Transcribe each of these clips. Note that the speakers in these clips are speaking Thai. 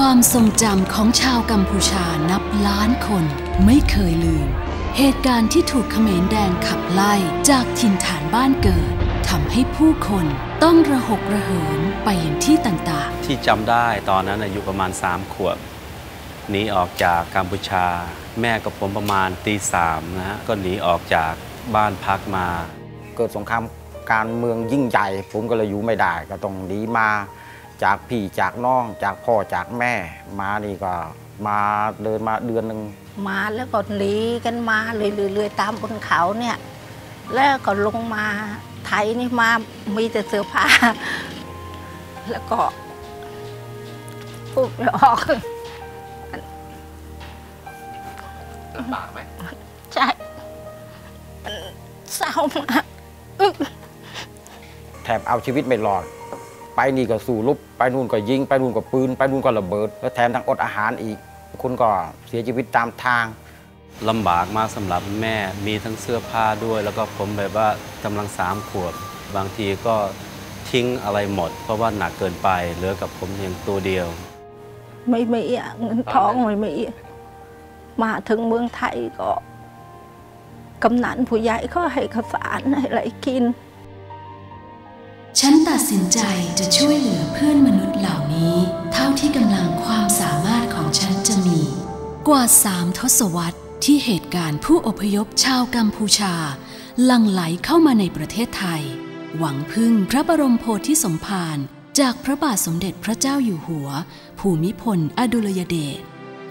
ความทรงจำของชาวกัมพูชานับล้านคนไม่เคยลืม เหตุการณ์ที่ถูกเขมรแดงขับไล่จากถิ่นฐานบ้านเกิดทำให้ผู้คนต้องระหกระเหินไปยังที่ต่างที่จำได้ตอนนั้นอายุประมาณ 3 ขวบหนีออกจากกัมพูชา แม่กับผมประมาณตีสามนะฮะก็หนีออกจากบ้านพักมา เกิดสงครามการเมืองยิ่งใหญ่ผมก็เลยอยู่ไม่ได้ก็ต้องหนีมา จากพี่จากน้อง จากพ่อจากแม่มานี่ก็มาเดินมาเดือนหนึ่งมาแล้วก็หนีกันมาเรื่อยๆตามบนเขาเนี่ย แล้วก็ลงมาไทยนี่มามีแต่เสื้อผ้า แล้วก็พูดไม่ออกลำบากไหมใช่มันเศร้ามากอึกแถบเอาชีวิตไม่รอด ไปนี่ก็สู้รบไปนู่นก็ยิง ไปนู่นก็ปืน ไปนู่นก็ระเบิด แล้วแถมทั้งอดอาหารอีก คุณก็เสียชีวิตตามทางลำบากมากสำหรับแม่มีทั้งเสื้อผ้าด้วย แล้วก็ผมแบบว่ากำลังสามขวบบางทีก็ทิ้งอะไรหมด เพราะว่าหนักเกินไปเหลือกับผมเพียงตัวเดียว ไม่มีอะเงินทองไม่มีอะมาถึงเมืองไทยก็กำนันผู้ใหญ่ก็ให้ข้าวสารให้อะไรกินๆ ฉันตัดสินใจจะช่วยเหลือเพื่อนมนุษย์เหล่านี้ เท่าที่กำลังความสามารถของฉันจะมี กว่าสามทศวรรษที่เหตุการณ์ผู้อพยพชาวกัมพูชา ลังไหลเข้ามาในประเทศไทย หวังพึ่งพระบรมโพธิสมภารจากพระบาทสมเด็จพระเจ้าอยู่หัว ภูมิพลอดุลยเดช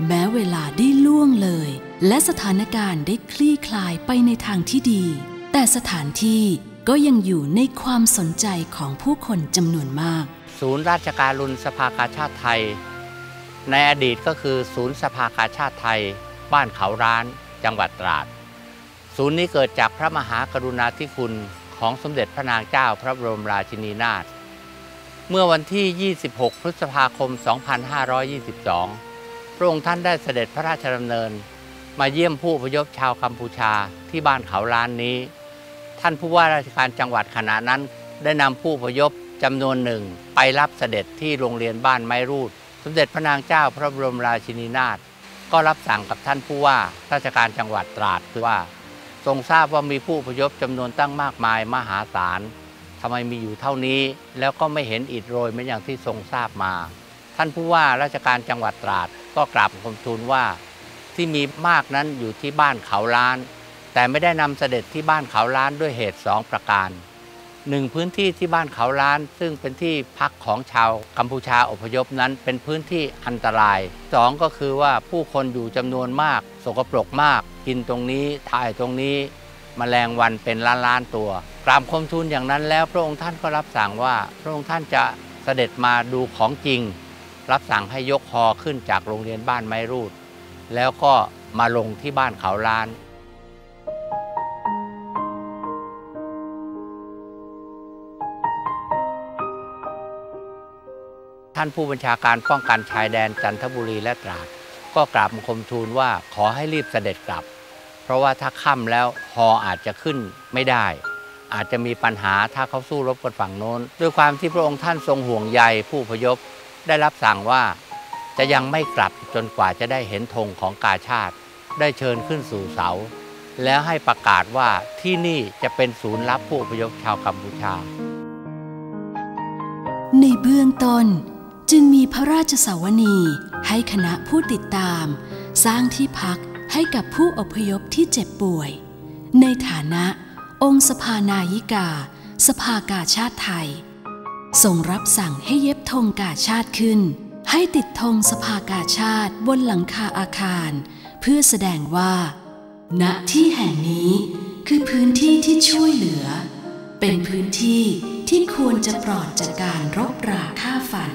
แม้เวลาได้ล่วงเลย และสถานการณ์ได้คลี่คลายไปในทางที่ดี แต่สถานที่ ก็ยังอยู่ในความสนใจของผู้คนจำนวนมาก ศูนย์ราชการรุนสภากาชาติไทย ในอดีตก็คือศูนย์สภากาชาติไทย บ้านเขาร้านจังหวัดตราด ศูนย์นี้เกิดจากพระมหากรุณาธิคุณของสมเด็จพระนางเจ้าพระบรมราชินีนาถเมื่อวันที่ 26 พฤษภาคม 2522 พระองค์ท่านได้เสด็จพระราชดำเนิน มาเยี่ยมผู้อพยพชาวกัมพูชาที่บ้านเขาล้านนี้ ท่านผู้ว่าราชการจังหวัดขณะนั้น ได้นำผู้พยพจำนวนหนึ่งไปรับเสด็จที่โรงเรียนบ้านไม้รูด สมเด็จพระนางเจ้าพระบรมราชินีนาถก็รับสั่งกับท่านผู้ว่าราชการจังหวัดตราดคือว่า ทรงทราบว่ามีผู้พยพจำนวนตั้งมากมายมหาศาลทำไมมีอยู่เท่านี้แล้วก็ไม่เห็นอิดโรยเหมือนอย่างที่ทรงทราบมา ท่านผู้ว่าราชการจังหวัดตราดก็กราบคมทูลว่า ที่มีมากนั้นอยู่ที่บ้านเขาล้าน แต่ไม่ได้นำเสด็จที่บ้านเขาล้านด้วยเหตุสองประการหนึ่งพื้นที่ที่บ้านเขาล้าน ซึ่งเป็นที่พักของชาวกัมพูชาอพยพนั้นเป็นพื้นที่อันตรายสองก็คือว่าผู้คนอยู่จำนวนมาก สกปรกมาก กินตรงนี้ถ่ายตรงนี้มแมลงวันเป็นล้านล้านตัวกราบคมทูลอย่างนั้นแล้ว พระองค์ท่านก็รับสั่งว่า พระองค์ท่านจะเสด็จมาดูของจริง รับสั่งให้ยกฮอขึ้นจากโรงเรียนบ้านไม้รูด แล้วก็มาลงที่บ้านเขาล้านานผู้บัญชาการป้องกันชายแดนจันทบุรีและตราดก็กราบคมทูลว่าขอให้รีบเสด็จกลับ เพราะว่าถ้าค่ำแล้วฮออาจจะขึ้นไม่ได้ อาจจะมีปัญหาถ้าเขาสู้รบกันฝั่งโน้น ด้วยความที่พระองค์ท่านทรงห่วงใยผู้พยพได้รับสั่งว่าจะยังไม่กลับจนกว่าจะได้เห็นธงของกาชาติ ได้เชิญขึ้นสู่เสา แล้วให้ประกาศว่าที่นี่จะเป็นศูนย์รับผู้พยพชาวกัมพูชา ในเบื้องต้น จึงมีพระราชสาวนีให้คณะผู้ติดตาม สร้างที่พักให้กับผู้อพยพที่เจ็บป่วย ในฐานะ องค์สภานายิกา สภากาชาติไทยทรงรับสั่งให้เย็บธงกาชาติขึ้น ให้ติดธงสภากาชาติบนหลังคาอาคาร เพื่อแสดงว่า ณที่แห่งนี้คือพื้นที่ที่ช่วยเหลือ เป็นพื้นที่ที่ควรจะปลอดจากการรบราฆ่าฟัน